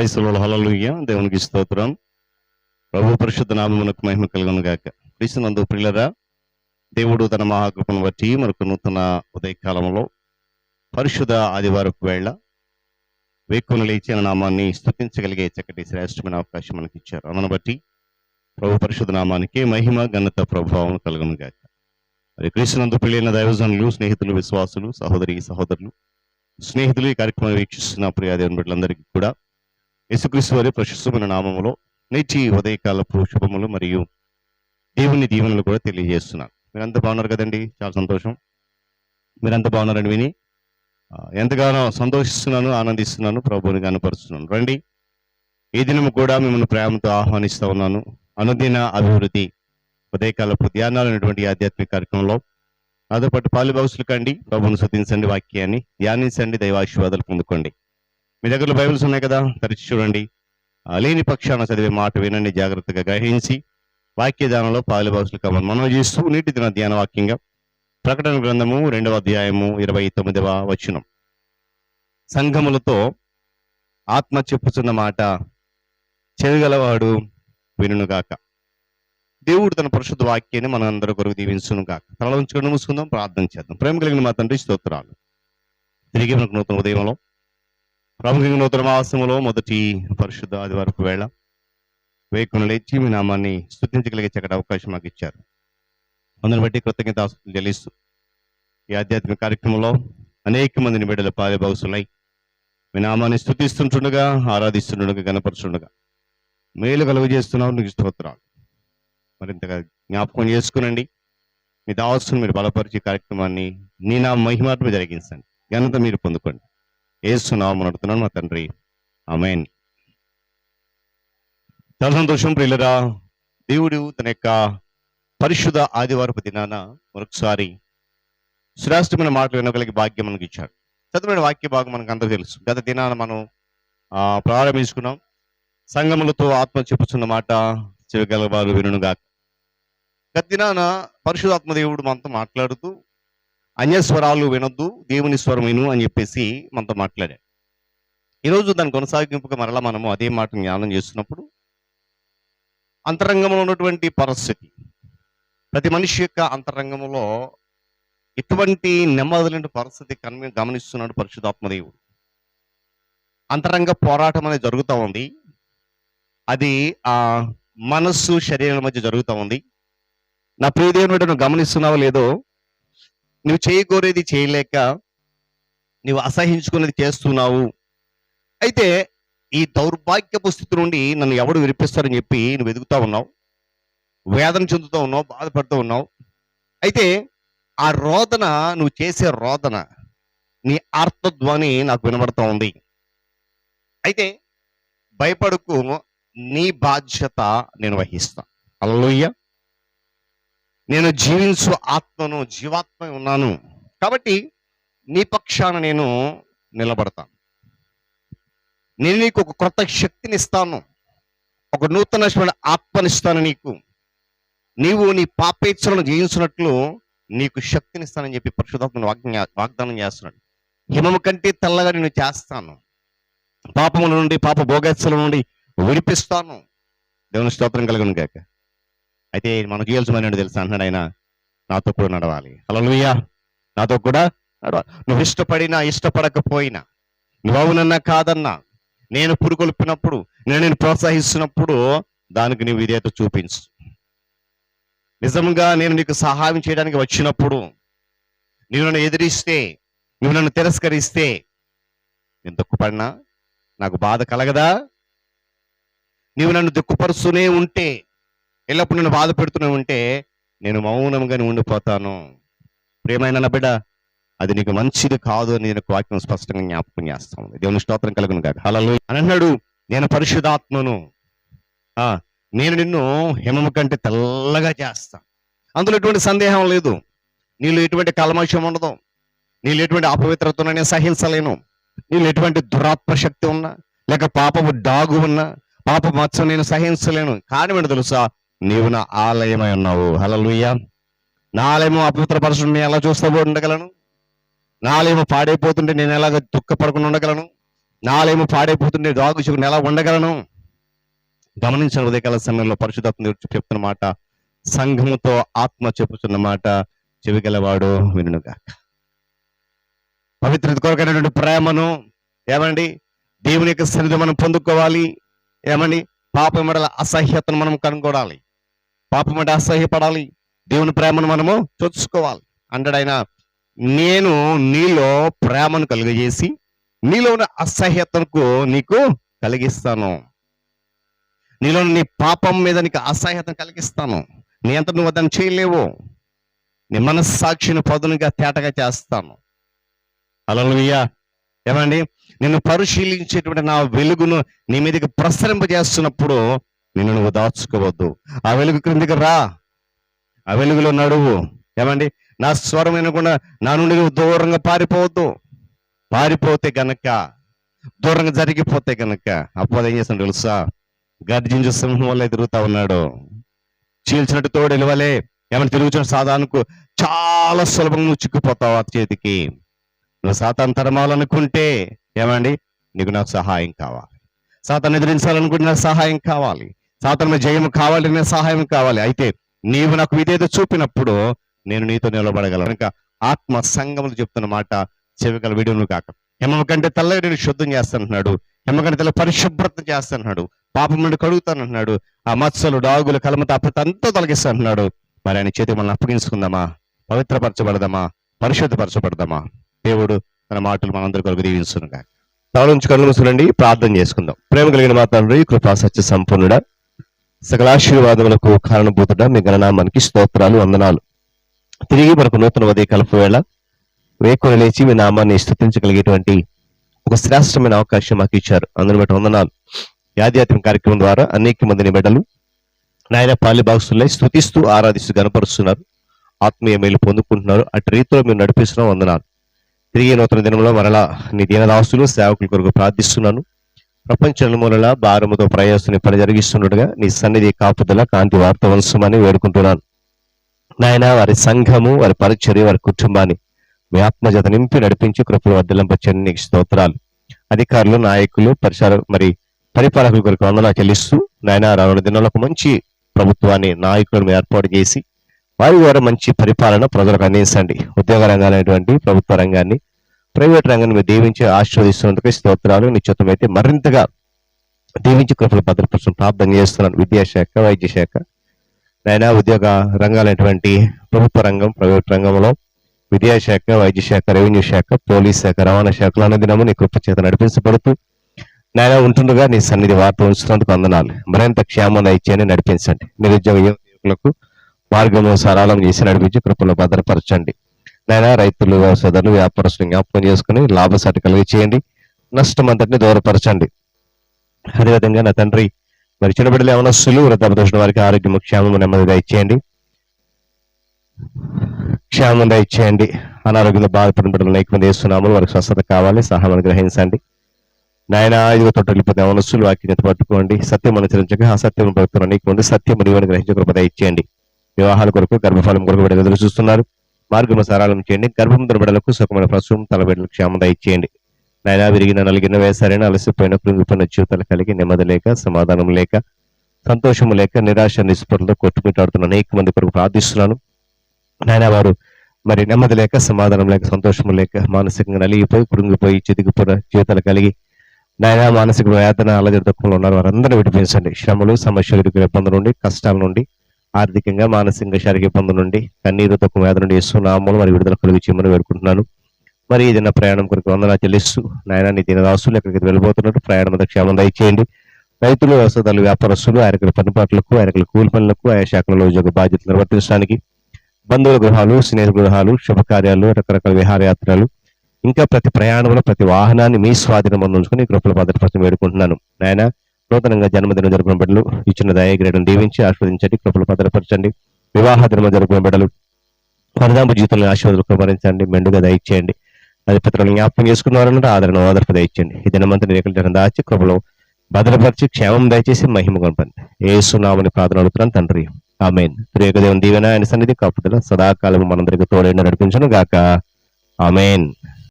క్రైస్తవుల హలలుయ్య దేవునికి స్తోత్రం. ప్రభు పరిశుద్ధ నామమునకు మహిమ కలుగును గాక క్రీస్తునందు ప్రియులరా దేవుడు తన మహాకృపను బట్టి మనకు నూతన ఉదయకాలంలో పరిశుద్ధ ఆదివారపు వేళ వేక్కును లేచిన నామాన్ని స్థుతించగలిగే చక్కటి శ్రేష్టమైన అవకాశం మనకి ఇచ్చారు అందును బట్టి ప్రభు పరిశుద్ధ నామానికి మహిమ ఘనత ప్రభావం కలుగును గాక మరి క్రీస్తునందు ప్రియులైన దైవజనులు స్నేహితులు విశ్వాసులు సహోదరి సహోదరులు స్నేహితులు ఈ కార్యక్రమం వీక్షిస్తున్న ప్రియా దేవుని బిడ్డలందరికీ కూడా యేసుక్రీస్తు వారి ప్రశస్తమైన నామములో నేటి ఉదయకాలపు శుభములు మరియు దేవుని దీవెనలు కూడా తెలియజేస్తున్నాను. మీరంతా బాగున్నారు కదండి? చాలా సంతోషం. మీరంతా బాగున్నారని విని ఎంతగానో సంతోషిస్తున్నాను ఆనందిస్తున్నాను ప్రభువుని కనపరుస్తున్నాను రండి. ఈ దినం కూడా మిమ్మల్ని ప్రేమతో ఆహ్వానిస్తూ ఉన్నాను. అనుదిన అభివృద్ధి ఉదయకాలపు ధ్యానాలు అనేటువంటి ఆధ్యాత్మిక కార్యక్రమంలో. నాతో పాటు పాలుబాగుసులు కండి ప్రభుని శుద్ధించండి వాక్యాన్ని ధ్యానించండి దైవాశీర్వాదాలు పొందుకోండి. మీ దగ్గర బైబిల్స్ ఉన్నాయి కదా? తెరిచి చూడండి. లేని పక్షాన చదివే మాట వినండి జాగ్రత్తగా గ్రహించి వాక్యదానంలో ధ్యానంలో పాలుబాసులు కమని మనం చేస్తూ నీటి దిన ధ్యాన వాక్యంగా ప్రకటన గ్రంథము రెండవ అధ్యాయము ఇరవై తొమ్మిదవ వచనం. సంఘములతో ఆత్మ చెప్పుచున్న మాట చెవిగలవాడు వినుగాక దేవుడు తన పరిశుద్ధ వాక్యాన్ని మన అందరి కొరకు దీవించును కాక తల ఉంచుకొని మూసుకుందాం ప్రార్థన చేద్దాం. ప్రేమ కలిగిన మా తండ్రి స్తోత్రాలు. తిరిగి మనకు నూతన ఉదయంలో ప్రాముఖ్యంగా నూతన మాసములో మొదటి పరిశుద్ధ ఆదివారపు వేళ. వేకును లేచి మీ నామాన్ని స్థుతించగలిగే చక్కటి అవకాశం మాకు ఇచ్చారు. అందుని బట్టి కృతజ్ఞత ఆస్తులు చెల్లిస్తూ ఈ ఆధ్యాత్మిక కార్యక్రమంలో అనేక మందిని బిడ్డల పాలిభాగుసులై మీ నామాన్ని స్థుతిస్తుంటుండగా ఆరాధిస్తుండగా గణపరుచుండగా మేలు కలుగు చేస్తున్నావు నీకు స్తోత్రాలు. మరింతగా జ్ఞాపకం చేసుకునండి. మీ దావస్తుని మీరు బలపరిచే కార్యక్రమాన్ని నీ నా మహిమాత్మ జరిగించండి. ఘనత మీరు పొందుకోండి. ఏసునామం నడుతున్నాను మా తండ్రి. ఆమెన్. చాలా సంతోషం ప్రియులరా. దేవుడు తన యొక్క పరిశుద్ధ ఆదివారపు దినాన మరొకసారి శ్రేష్టమైన మాటలు వినగలిగే భాగ్యం మనకి ఇచ్చాడు చదువుమైన వాక్య భాగం మనకు అందరూ తెలుసు. గత దినాన మనం ఆ, ప్రారంభించుకున్నాం. సంగములతో ఆత్మ చెప్పుచున్న మాట చెవిగలవారు వినుగాక గత దినాన పరిశుధాత్మ దేవుడు మనతో మాట్లాడుతూ అన్యస్వరాలు వినొద్దు దేవుని స్వరం విను అని చెప్పేసి మనతో మాట్లాడాడు. ఈరోజు దాని కొనసాగింపుగా మరలా మనము అదే మాట జ్ఞానం చేస్తున్నప్పుడు అంతరంగంలో ఉన్నటువంటి పరిస్థితి. ప్రతి మనిషి యొక్క అంతరంగంలో ఎటువంటి నెమ్మదలేని పరిస్థితి కన్మి గమనిస్తున్నాడు పరిశుధాత్మదేవుడు అంతరంగ పోరాటం అనేది జరుగుతూ ఉంది. అది ఆ మనస్సు శరీరం మధ్య జరుగుతూ ఉంది. నా ప్రియదేవుడు నువ్వు గమనిస్తున్నావో లేదో నువ్వు చేయకూరేది చేయలేక నువ్వు అసహించుకున్నది చేస్తున్నావు. అయితే ఈ దౌర్భాగ్యపు స్థితి నుండి నన్ను ఎవడు విరిపిస్తారని చెప్పి నువ్వు ఎదుగుతా ఉన్నావు. వేదన చెందుతూ ఉన్నావు బాధపడుతూ ఉన్నావు. అయితే ఆ రోదన నువ్వు చేసే రోదన నీ ఆర్తధ్వని నాకు వినబడుతూ ఉంది. అయితే భయపడుకు నీ బాధ్యత నేను వహిస్తా. అల్లయ్య నేను జీవించు ఆత్మను జీవాత్మ ఉన్నాను. కాబట్టి నీ పక్షాన నేను నిలబడతాను. నేను నీకు ఒక కొత్త శక్తిని ఇస్తాను. ఒక నూతనమైన ఆత్మనిస్తాను నీకు. నీవు నీ పాపేచ్ఛలను జయించినట్లు నీకు శక్తినిస్తానని చెప్పి పరిశుధాత్మను వాగ్ఞ వాగ్దానం చేస్తున్నాడు. హిమము కంటే తెల్లగా నేను చేస్తాను. పాపముల నుండి పాప భోగేచ్చల నుండి విడిపిస్తాను. దేవుని స్తోత్రం కలుగును గాక. అయితే మనం చేయాల్సిన తెలుసు అంటున్నాడు ఆయన? నాతో కూడా నడవాలి. హల్లెలూయా. నాతో కూడా నడవాలి. నువ్వు ఇష్టపడినా ఇష్టపడకపోయినా నువ్వు అవునన్నా కాదన్నా నేను పురుకొల్పినప్పుడు నేను నేను ప్రోత్సహిస్తున్నప్పుడు దానికి నీవు విధేయత చూపించు. నిజంగా నేను నీకు సహాయం చేయడానికి వచ్చినప్పుడు నీవు నన్ను ఎదిరిస్తే నువ్వు నన్ను తిరస్కరిస్తే నేను దుఃఖపడినా? నాకు బాధ కలగదా? నీవు నన్ను దుఃఖపరుస్తూనే ఉంటే ఎల్లప్పుడు నన్ను బాధ పెడుతూనే ఉంటే నేను మౌనంగానే ఉండిపోతాను. ప్రేమైన నా బిడ్డ అది నీకు మంచిది కాదు అని నేను వాక్యం స్పష్టంగా జ్ఞాపకం చేస్తాను. దేవుని స్తోత్రం కలుగును కాక అలా అని అన్నాడు నేను పరిశుధాత్మను ఆ నేను నిన్ను హిమము కంటే తెల్లగా చేస్తా. అందులో ఎటువంటి సందేహం లేదు. నీళ్ళు ఎటువంటి కల్మషం ఉండదు. నీళ్ళు ఎటువంటి అపవిత్రత ఉన్నా నేను సహించలేను. నీళ్ళు ఎటువంటి దురాత్మ శక్తి ఉన్నా లేక పాపపు డాగు ఉన్నా పాప మత్సం నేను సహించలేను. కారణం ఏంటో తెలుసా నీవు నా ఆలయమై ఉన్నావు. హలలుయ్య నా ఆలయము అపవిత్రపరచుడు నేను ఎలా చూస్తూ ఉండగలను? నా ఆలయము పాడైపోతుంటే నేను ఎలాగ దుఃఖపడకుండా ఉండగలను? నాలేమో పాడైపోతుంటే దాగు చివరి ఎలా ఉండగలను? గమనించిన ఉదయకాల సమయంలో పరిశుధాత్మ చెప్తున్న మాట సంఘముతో ఆత్మ చెప్పుతున్న మాట చెవిగలవాడు వినుగాక. పవిత్రత కొరకైనటువంటి ప్రేమను ఏమండి? దేవుని యొక్క సన్నిధి మనం పొందుకోవాలి. ఏమండి? పాపం మెడల అసహ్యతను మనం కనుగొనాలి. పాపం మెడ అసహ్యపడాలి. దేవుని ప్రేమను మనము చొచ్చుకోవాలి. అంటాడు నేను నీలో ప్రేమను కలుగజేసి నీలో ఉన్న అసహ్యతకు నీకు కలిగిస్తాను. నీలో నీ పాపం మీద నీకు అసహ్యతను కలిగిస్తాను. నీ అంత నువ్వు దాన్ని చేయలేవు. నీ మనస్సాక్షిని పదునుగా తేటగా చేస్తాను. అలలుయ్యా ఏమండి? నిన్ను పరిశీలించేటువంటి నా వెలుగును నీ మీదకి ప్రసరింపజేస్తున్నప్పుడు నిన్ను నువ్వు దాచుకోవద్దు. ఆ వెలుగు క్రిందికి రా. ఆ వెలుగులో నడువు. ఏమండి? నా స్వరం వినకుండా నా నుండి దూరంగా పారిపోవద్దు. పారిపోతే గనక దూరంగా జరిగిపోతే గనక. అప్పుడు ఏం చేస్తాను తెలుసా? గర్జించు సింహం వల్ల తిరుగుతా ఉన్నాడు. చీల్చినట్టు తోడు ఇలవలే ఏమైనా తిరుగుతున్న సాధారణకు చాలా సులభంగా నువ్వు చిక్కుపోతావు ఆ చేతికి. నువ్వు సాతాన్ తరమాలనుకుంటే ఏమండి? నీకు నాకు సహాయం కావాలి. సాతాన్ని ఎదిరించాలనుకుంటే నాకు సహాయం కావాలి. సాతాన్ జయం కావాలి సహాయం కావాలి. అయితే నీవు నాకు విధేత చూపినప్పుడు నేను నీతో నిలబడగలను. కనుక ఆత్మ సంఘములు చెప్తున్న మాట చెవికల విడును కాక హిమం కంటే తల్లగా నేను శుద్ధం చేస్తానంటున్నాడు. హెమ్మ కంటే తల పరిశుభ్రత చేస్తానంటున్నాడు. పాపం నుండి కడుగుతానంటున్నాడు. ఆ మత్స్యలు డాగులు కలమత అప్పతంతా తొలగిస్తానంటున్నాడు. మరి ఆయన చేతి మనల్ని అప్పగించుకుందామా? పవిత్రపరచబడదామా? పరిశుద్ధపరచబడదామా? దేవుడు తన మాటలు మనందరి కొరకు దీవించునుగా తల నుంచి కళ్ళు మూసుకునండి ప్రార్థన చేసుకుందాం. ప్రేమ కలిగిన మా తండ్రి కృపా సత్య సంపూర్ణుడా. సకలాశీర్వాదములకు కారణభూతుడ మీ గణనామానికి స్తోత్రాలు వందనాలు. తిరిగి మనకు నూతన ఉదయ కలుపు వేళ. వేకుని లేచి మీ నామాన్ని స్థుతించగలిగేటువంటి ఒక శ్రేష్టమైన అవకాశం మాకు ఇచ్చారు. అందుని బట్టి వందనాలు. యాద్యాత్మ కార్యక్రమం ద్వారా అనేక మందిని బిడ్డలు నాయన పాలి బాక్సులై స్థుతిస్తూ ఆరాధిస్తూ గనపరుస్తున్నారు ఆత్మీయ మేలు పొందుకుంటున్నారు. అటు రీతిలో మీరు నడిపిస్తున్నాం. వందనాలు. తిరిగి నూతన దినంలో మరలా నీ దీనదాసులు సేవకుల కొరకు ప్రార్థిస్తున్నాను. ప్రపంచ నలుమూలల భారముతో ప్రయాసని పని జరిగిస్తుండగా నీ సన్నిధి కాపుదల కాంతి వార్త వంశమని వేడుకుంటున్నాను. నాయన వారి సంఘము వారి పరిచర్య వారి కుటుంబాన్ని మీ ఆత్మజత నింపి నడిపించి కృపలు వర్ధలింపచ్చని నీకు స్తోత్రాలు. అధికారులు నాయకులు పరిసర మరి పరిపాలకుల కొరకు వందనా చెల్లిస్తూ నాయన రానున్న దినాలకు మంచి ప్రభుత్వాన్ని నాయకులను ఏర్పాటు చేసి వారి ద్వారా మంచి పరిపాలన ప్రజలకు అందించండి. ఉద్యోగ రంగాలైనటువంటి ప్రభుత్వ రంగాన్ని ప్రైవేట్ రంగాన్ని మీరు దీవించి ఆశీర్వదిస్తున్నందుకు స్తోత్రాలు. నిశ్చితమైతే మరింతగా దీవించి కృపలు భద్రపరచడం ప్రార్థన చేస్తున్నాను. విద్యాశాఖ వైద్య శాఖ నాయన ఉద్యోగ రంగాలైనటువంటి ప్రభుత్వ రంగం ప్రైవేట్ రంగంలో విద్యాశాఖ వైద్య శాఖ రెవెన్యూ శాఖ పోలీస్ శాఖ రవాణా శాఖలు అన్నదినము నీ కృప చేత నడిపించబడుతూ నాయన ఉంటుండగా నీ సన్నిధి వార్త ఉంచుతున్నందుకు వందనాలు. మరింత క్షేమం ఇచ్చేయని నడిపించండి. నిరుద్యోగ యువకులకు మార్గంలో సరళం చేసి నడిపించి కృపలో భద్రపరచండి. నాయన రైతులు వ్యవసాయదారులు వ్యాపారస్తులు జ్ఞాపకం చేసుకుని లాభసాటి కలిగి చేయండి నష్టం అంతటిని దూరపరచండి. అదేవిధంగా నా తండ్రి మరి చిన్నబిడ్డలు యవనస్తులు వృద్ధాపదోషణ వారికి ఆరోగ్యం క్షేమం నెమ్మదిగా ఇచ్చేయండి. క్షేమంగా ఇచ్చేయండి. అనారోగ్యంలో బాధపడిన బిడ్డలు నైకమంది మంది వేస్తున్నాము వారికి స్వస్థత కావాలి సహాయం గ్రహించండి. నాయన ఇదిగో తొట్టలిపోతే మనస్సులు వాక్యం పట్టుకోండి. సత్యం అనుసరించక అసత్యం ప్రవక్తలు నీకు ముందు సత్యం నీవని గ్రహించే కృపద ఇచ్చేయండి. వివాహాల కొరకు గర్భఫలం కొరకు బిడ్డలు ఎదురు చూస్తున్నారు. మార్గము సరళం చేయండి. గర్భం బిడ్డలకు సుఖమైన ప్రసవం తల బిడ్డలకు చేయండి ఇచ్చేయండి నాయన విరిగిన నలిగిన వేసారైన అలసిపోయిన కృంగిపోయిన జీవితాలు కలిగి నెమ్మది లేక సమాధానం లేక సంతోషము లేక నిరాశ నిస్పృహలతో కొట్టుమిట్టాడుతున్న అనేక మంది కొరకు ప్రార్థిస్తున్నాను. నాయన వారు మరి నెమ్మది లేక సమాధానం లేక సంతోషము లేక మానసికంగా నలిగిపోయి కృంగిపోయి చెదిగిపోయిన జీవితాలు కలిగి నాయన మానసిక వేదన అలజడి దుఃఖంలో ఉన్నారు వారందరూ విడిపించండి. శ్రమలు సమస్యలు ఇబ్బందుల నుండి కష్టాల నుండి ఆర్థికంగా మానసికంగా శారీరక ఇబ్బందుల నుండి కన్నీరు తక్కువ వేదన నుండి ఇస్తున్నాము మరి విడుదల కలిగి చేయమని వేడుకుంటున్నాను. మరి ఏదైనా ప్రయాణం కొరకు వందనా చెల్లిస్తూ నాయన నీ దినదాసులు ఎక్కడికి వెళ్ళిపోతున్నట్టు ప్రయాణం మీద క్షేమం దయచేయండి. రైతులు వ్యవసాయాలు వ్యాపారస్తులు ఆయనకుల పనిపాట్లకు ఆయనకుల కూలి పనులకు ఆయా శాఖలలో ఉద్యోగ బాధ్యతలు నిర్వర్తించడానికి బంధువుల గృహాలు స్నేహ గృహాలు శుభకార్యాలు రకరకాల విహారయాత్రలు ఇంకా ప్రతి ప్రయాణంలో ప్రతి వాహనాన్ని మీ స్వాధీనం ఉంచుకుని కృపల భద్రపరచం వేడుకుంటున్నాను. నాయన నూతనంగా జన్మదినం జరుపుకున్న బిడ్డలు ఇచ్చిన దయగ్రేడం దీవించి ఆస్వాదించండి కృపలు భద్రపరచండి వివాహ దినం జరుపుకునే బిడ్డలు పరిణామ జీవితంలో ఆశీర్వాదాలు కుమరించండి మెండుగా దయచేయండి. అది పితరులను జ్ఞాపకం చేసుకున్నారన్న ఆదరణ ఆదరణ దయచేయండి. ఈ దినమంతా రేఖల జనం దాచి కృపలో భద్రపరిచి క్షేమం దయచేసి మహిమ కొనపండి ఏసునామని ప్రార్థన అడుగుతున్నాను తండ్రి. ఆమెన్. త్రియేక దేవుని దీవెన ఆయన సన్నిధి కాపుదల సదాకాలం మనందరికీ తోడైన నడిపించను గాక ఆమెన్.